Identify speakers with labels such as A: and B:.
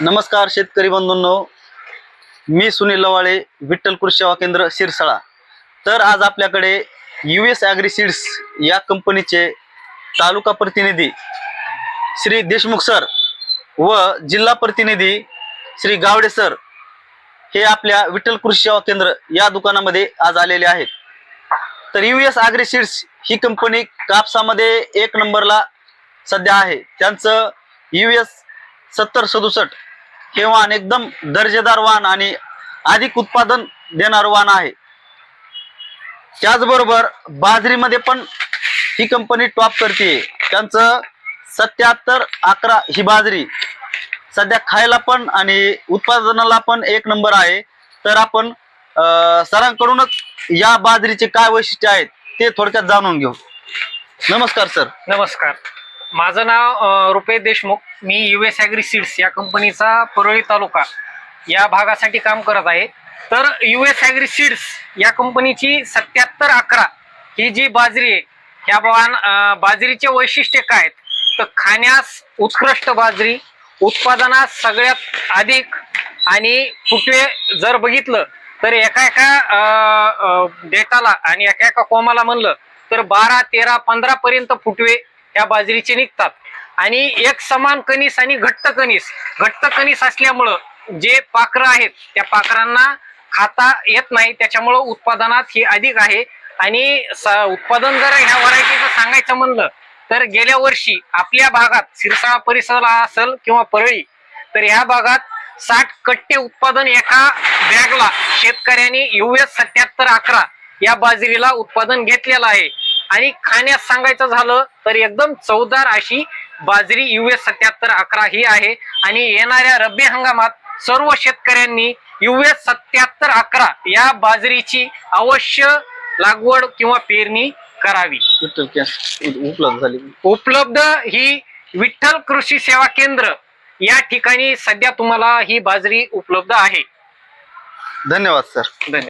A: नमस्कार शेतकरी बंधूंनो. मी सुनील लवाळे विठ्ठल कृषी सेवा केंद्र शिरसाळा. तर आज आपल्याकडे यू एस ॲग्री सीड्स या कंपनीचे तालुका प्रतिनिधी श्री देशमुख सर व जिल्हा प्रतिनिधी श्री गावडे सर हे आपल्या विठ्ठल कृषी सेवा केंद्र या दुकानामध्ये आज आलेले आहेत. तर यू एस ॲग्री सीड्स ही कंपनी कापसामध्ये एक नंबरला सध्या आहे. त्यांचं यू एस सत्तर सदुसष्ट हे वाहन एकदम दर्जेदार वाहन आणि अधिक उत्पादन देणारं वाहन आहे. त्याचबरोबर बाजरीमध्ये पण ही कंपनी टॉप करते त्यांचं सत्याहत्तर अकरा ही बाजरी सध्या खायला पण आणि उत्पादनाला पण एक नंबर आहे. तर आपण सरांकडूनच या बाजरीचे काय वैशिष्ट्य आहेत ते थोडक्यात जाणून घेऊ. नमस्कार सर.
B: नमस्कार. माझं नाव रुपे रुपेश देशमुख. मी यू एस ॲग्री सीड्स या कंपनीचा परळी तालुका या भागासाठी काम करत आहे. तर यू एस ॲग्री सीड्स या कंपनीची सत्याहत्तर अकरा ही जी बाजरी आहे ह्या बाण बाजरीचे वैशिष्ट्य काय आहेत? तर खाण्यास उत्कृष्ट बाजरी उत्पादनास सगळ्यात अधिक आणि फुटवे जर बघितलं तर एका एका डेटाला आणि एका एका कोमाला म्हणलं तर बारा तेरा पंधरा पर्यंत फुटवे या बाजरीचे निघतात. आणि एक समान कणीस आणि घट्ट कणीस. घट्ट कणीस असल्यामुळं जे पाखरं आहेत त्या पाखरांना खाता येत नाही. त्याच्यामुळं उत्पादनात ही अधिक आहे. आणि उत्पादन जर ह्या व्हरायटीचं सांगायचं म्हणलं तर गेल्या वर्षी आपल्या भागात सिरसाळा परिसर असेल किंवा परळी तर ह्या भागात साठ कट्टे उत्पादन एका बॅगला शेतकऱ्यांनी युएस सत्याहत्तर अकरा या बाजरीला उत्पादन घेतलेलं आहे. आणि खाण्यास सांगायचं झालं तर एकदम चवदार अशी बाजरी युएस सत्याहत्तर अकरा ही आहे. आणि येणाऱ्या रब्बी हंगामात सर्व शेतकऱ्यांनी युएस सत्याहत्तर अकरा या बाजरीची अवश्य लागवड किंवा पेरणी करावी.
A: उपलब्ध झाली.
B: उपलब्ध ही विठ्ठल कृषी सेवा केंद्र या ठिकाणी सध्या तुम्हाला ही बाजरी उपलब्ध आहे.
A: धन्यवाद सर.
B: धन्यवाद.